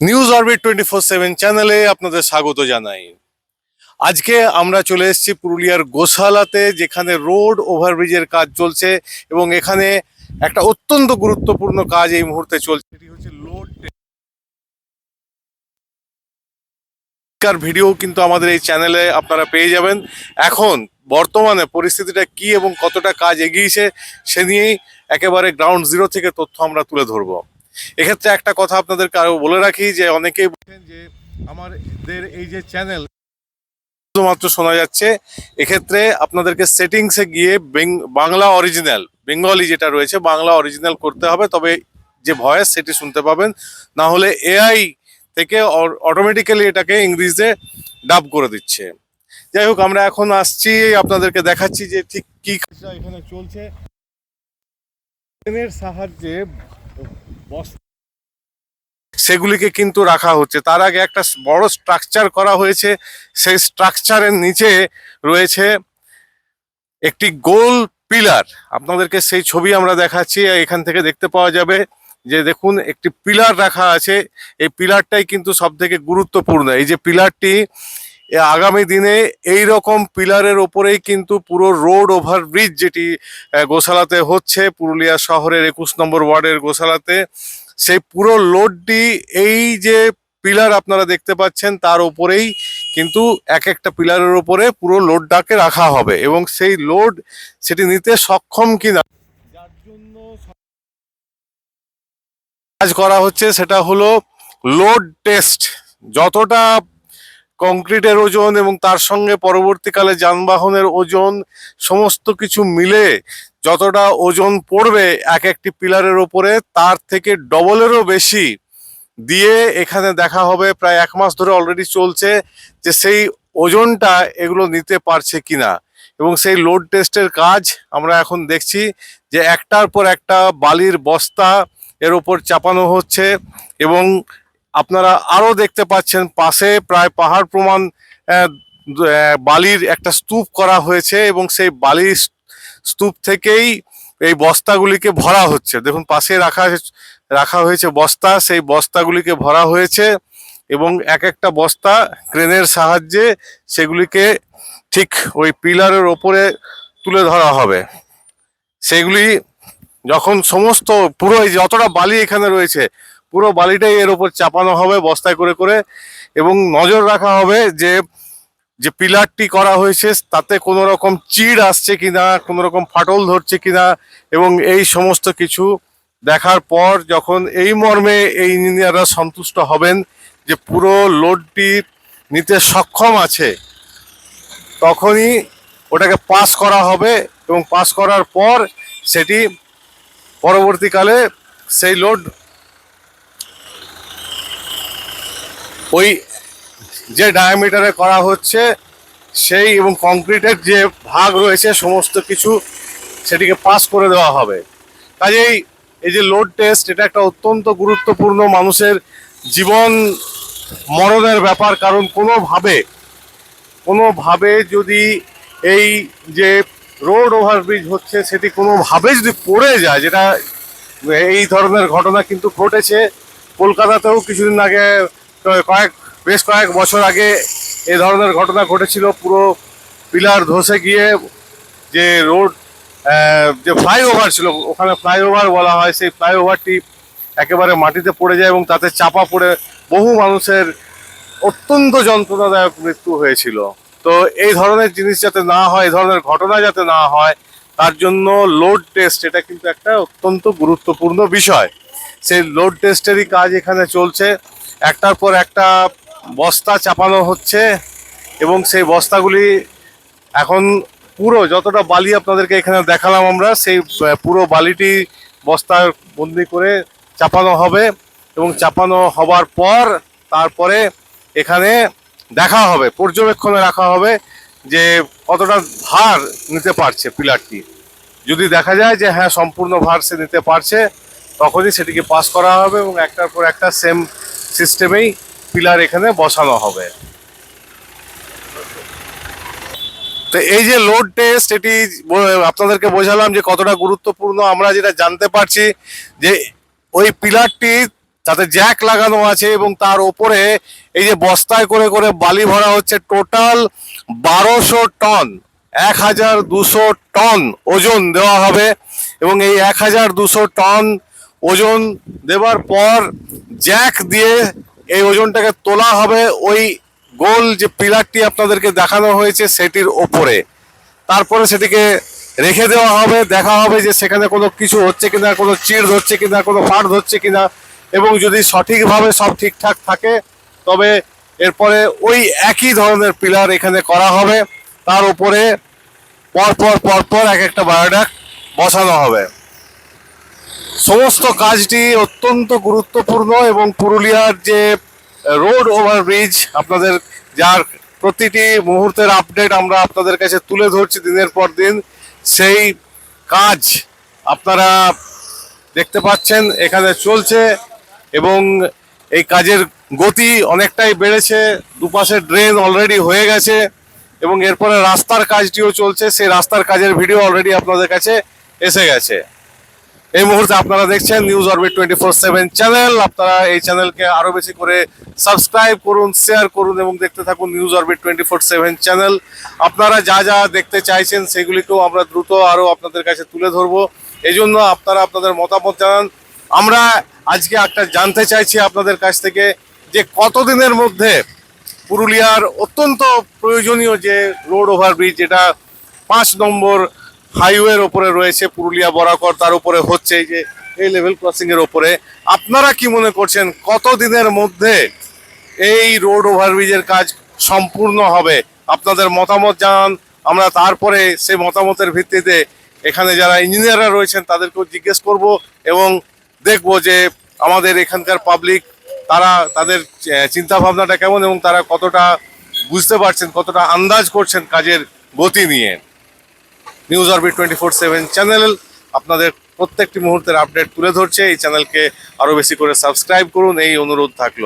News orbit twenty four seven চ্যানেলে আপনাদের স্বাগত জানাই। আজকে আমরা চলে এসেছি পুরুলিয়ার গোশালাতে, যেখানে রোড ওভারব্রিজের কাজ চলছে এবং এখানে একটা অত্যন্ত গুরুত্বপূর্ণ কাজ এই মুহূর্তে চলছে। সেটি হচ্ছে লোড কার ভিডিও কিন্তু আমাদের এই চ্যানেলে আপনারা পেয়ে যাবেন। এখন বর্তমানে পরিস্থিতিটা কি এবং কতটা কাজ এগিয়েছে, সে নিয়েই একেবারে গ্রাউন্ড জিরো থেকে তথ্য আমরা তুলে ধরবো। এক্ষেত্রে একটা কথা আপনাদেরকে আরও বলে রাখি যে অনেকেই বলছেন যে আমাদের এই যে চ্যানেল শুধুমাত্র শোনা যাচ্ছে, এক্ষেত্রে আপনাদেরকে সেটিংসে গিয়ে বাংলা অরিজিনাল, বেঙ্গলি যেটা রয়েছে, বাংলা অরিজিনাল করতে হবে, তবে যে ভয়েস সেটি শুনতে পাবেন। না হলে এআই থেকে অটোমেটিক্যালি এটাকে ইংরেজিতে ডাব করে দিচ্ছে। যাই হোক, আমরা এখন আসছি, আপনাদেরকে দেখাচ্ছি যে ঠিক কি এখানে চলছে। ট্রেনের সাহায্যে সেগুলিকে কিন্তু রাখা হচ্ছে। তার আগে একটা বড় স্ট্রাকচার করা হয়েছে। সেই স্ট্রাকচারের নিচে রয়েছে একটি গোল পিলার আপনাদেরকে সেই ছবি আমরা দেখাচ্ছি। এখান থেকে দেখতে পাওয়া যাবে যে দেখুন, একটি পিলার রাখা আছে। এই পিলারটাই কিন্তু সব থেকে গুরুত্বপূর্ণ। এই যে পিলারটি আগামী দিনে এই রকম পিলারের ওপরেই কিন্তু পুরো রোড ওভারব্রিজ যেটি গোশালাতে হচ্ছে, পুরুলিয়া শহরের একুশ নম্বর ওয়ার্ডের গোশালাতে, সেই পুরো লোডটি এই যে পিলার আপনারা দেখতে পাচ্ছেন, তার উপরেই কিন্তু এক একটা পিলারের উপরে পুরো লোডটাকে রাখা হবে এবং সেই লোড সেটি নিতে সক্ষম কিনা যার জন্য কাজ করা হচ্ছে সেটা হলো লোড টেস্ট। যতটা কংক্রিটের ওজন এবং তার সঙ্গে পরবর্তীকালে যানবাহনের ওজন, সমস্ত কিছু মিলে যতটা ওজন পড়বে এক একটি পিলারের ওপরে, তার থেকে ডবলেরও বেশি দিয়ে এখানে দেখা হবে প্রায় এক মাস ধরে অলরেডি চলছে যে সেই ওজনটা এগুলো নিতে পারছে কিনা। এবং সেই লোড টেস্টের কাজ আমরা এখন দেখছি যে একটার পর একটা বালির বস্তা এর ওপর চাপানো হচ্ছে এবং আপনারা আরও দেখতে পাচ্ছেন, পাশে প্রায় পাহাড় প্রমাণ বালির একটা স্তূপ করা হয়েছে এবং সেই বালির স্তূপ থেকেই এই বস্তাগুলিকে ভরা হচ্ছে। দেখুন, পাশে রাখা রাখা হয়েছে বস্তা, সেই বস্তাগুলিকে ভরা হয়েছে এবং এক একটা বস্তা ক্রেনের সাহায্যে সেগুলিকে ঠিক ওই পিলারের ওপরে তুলে ধরা হবে। সেগুলি যখন সমস্ত পুরো যতটা বালি এখানে রয়েছে পুরো বালিটাই এর ওপর চাপানো হবে বস্তায় করে করে এবং নজর রাখা হবে যে যে পিলারটি করা হয়েছে তাতে কোনো রকম চিড় আসছে কিনা, কোনো রকম ফাটল ধরছে কিনা এবং এই সমস্ত কিছু দেখার পর যখন এই মর্মে এই ইঞ্জিনিয়াররা সন্তুষ্ট হবেন যে পুরো লোডটি নিতে সক্ষম আছে, তখনই ওটাকে পাস করা হবে এবং পাস করার পর সেটি পরবর্তীকালে সেই লোড ওই যে ডায়ামিটারে করা হচ্ছে, সেই এবং কংক্রিটের যে ভাগ রয়েছে, সমস্ত কিছু সেটিকে পাস করে দেওয়া হবে। কাজেই এই যে লোড টেস্ট এটা একটা অত্যন্ত গুরুত্বপূর্ণ মানুষের জীবন মরণের ব্যাপার। কারণ কোনোভাবে কোনোভাবে যদি এই যে রোড ওভারব্রিজ হচ্ছে, সেটি কোনোভাবে যদি পড়ে যায়, যেটা এই ধরনের ঘটনা কিন্তু ঘটেছে, কলকাতাতেও কিছুদিন আগে কয়েক, বেশ কয়েক বছর আগে এ ধরনের ঘটনা ঘটেছিল। পুরো পিলার ধসে গিয়ে যে রোড যে ফ্লাইওভার ছিল, ওখানে ফ্লাইওভার বলা হয়, সেই ফ্লাইওভারটি একেবারে মাটিতে পড়ে যায় এবং তাতে চাপা পড়ে বহু মানুষের অত্যন্ত যন্ত্রণাদায়ক মৃত্যু হয়েছিল। তো এই ধরনের জিনিস যাতে না হয়, এই ধরনের ঘটনা যাতে না হয়, তার জন্য লোড টেস্ট, এটা কিন্তু একটা অত্যন্ত গুরুত্বপূর্ণ বিষয়। সেই লোড টেস্টেরই কাজ এখানে চলছে। একটার পর একটা বস্তা চাপানো হচ্ছে এবং সেই বস্তাগুলি এখন পুরো যতটা বালি আপনাদেরকে এখানে দেখালাম আমরা, সেই পুরো বালিটি বস্তার বন্দি করে চাপানো হবে এবং চাপানো হবার পর তারপরে এখানে দেখা হবে, পর্যবেক্ষণে রাখা হবে যে কতটা ভার নিতে পারছে পিলারটি। যদি দেখা যায় যে হ্যাঁ সম্পূর্ণ ভার সে নিতে পারছে, তখনই সেটিকে পাস করা হবে এবং একটার পর একটা সেম সিস্টেমেই পিলার এখানে বসানো হবে। তো এই যে লোড টেস্ট এটি আপনাদেরকে বোঝালাম যে কতটা গুরুত্বপূর্ণ। আমরা যেটা জানতে পারছি যে ওই পিলারটি তাতে জ্যাক লাগানো আছে এবং তার ওপরে এই যে বস্তায় করে করে বালি ভরা হচ্ছে টোটাল বারোশো টন, এক হাজার দুশো টন ওজন দেওয়া হবে। এবং এই এক হাজার দুশো টন ওজন দেওয়ার পর জ্যাক দিয়ে এই ওজনটাকে তোলা হবে। ওই গোল যে পিলারটি আপনাদেরকে দেখানো হয়েছে সেটির ওপরে। তারপরে সেটিকে রেখে দেওয়া হবে। দেখা হবে যে সেখানে কোনো কিছু হচ্ছে কিনা, কোনো চিড় ধরছে কিনা, কোনো ফাট ধরছে কিনা এবং যদি সঠিকভাবে সব ঠিকঠাক থাকে, তবে এরপরে ওই একই ধরনের পিলার এখানে করা হবে। তার উপরে পরপর পরপর এক একটা বায়োডাক বসানো হবে। সমস্ত কাজটি অত্যন্ত গুরুত্বপূর্ণ এবং পুরুলিয়ার যে রোড ওভারব্রিজ আপনাদের যার প্রতিটি মুহূর্তের আপডেট আমরা আপনাদের কাছে তুলে ধরছি দিনের পর দিন, সেই কাজ আপনারা দেখতে পাচ্ছেন, এখানে চলছে এবং এই কাজের গতি অনেকটাই বেড়েছে, দুপাশে ড্রেন অলরেডি হয়ে গেছে এবং এরপরে রাস্তার কাজটিও চলছে, সেই রাস্তার কাজের ভিডিও অলরেডি আপনাদের কাছে এসে গেছে। এই মুহূর্তে আপনারা দেখছেন news orbit twenty four seven channel আপনারা এই চ্যানেলকে আরও বেশি করে সাবস্ক্রাইব করুন শেয়ার করুন এবং দেখতে থাকুন news orbit twenty four seven channel আপনারা যা যা দেখতে চাইছেন সেগুলিকেও আমরা দ্রুত আরও আপনাদের কাছে তুলে ধরবো। এই জন্য আপনারা আপনাদের মতামত জানান। আমরা আজকে একটা জানতে চাইছি আপনাদের কাছ থেকে যে কতদিনের মধ্যে পুরুলিয়ার অত্যন্ত প্রয়োজনীয় যে রোড ওভারব্রিজ যেটা পাঁচ নম্বর হাইওয়ের ওপরে রয়েছে, পুরুলিয়া বরাকর, তার উপরে হচ্ছে এই যে এই লেভেল ক্রসিং এর ওপরে। আপনারা কি মনে করছেন কত দিনের মধ্যে এই রোড ওভারব্রিজের কাজ সম্পূর্ণ হবে? আপনাদের মতামত জানান। আমরা তারপরে সেই মতামতের ভিত্তিতে এখানে যারা ইঞ্জিনিয়াররা রয়েছেন, তাদেরকেও জিজ্ঞেস করব এবং দেখব যে আমাদের এখানকার পাবলিক তারা তাদের চিন্তা ভাবনাটা কেমন এবং তারা কতটা বুঝতে পারছেন, কতটা আন্দাজ করছেন কাজের গতি নিয়ে। News orbit twenty four seven channel আপনাদের প্রত্যেকটি মুহূর্তের আপডেট তুলে ধরছে। এই চ্যানেলকে আরও বেশি করে সাবস্ক্রাইব করুন। এই অনুরোধ থাকল।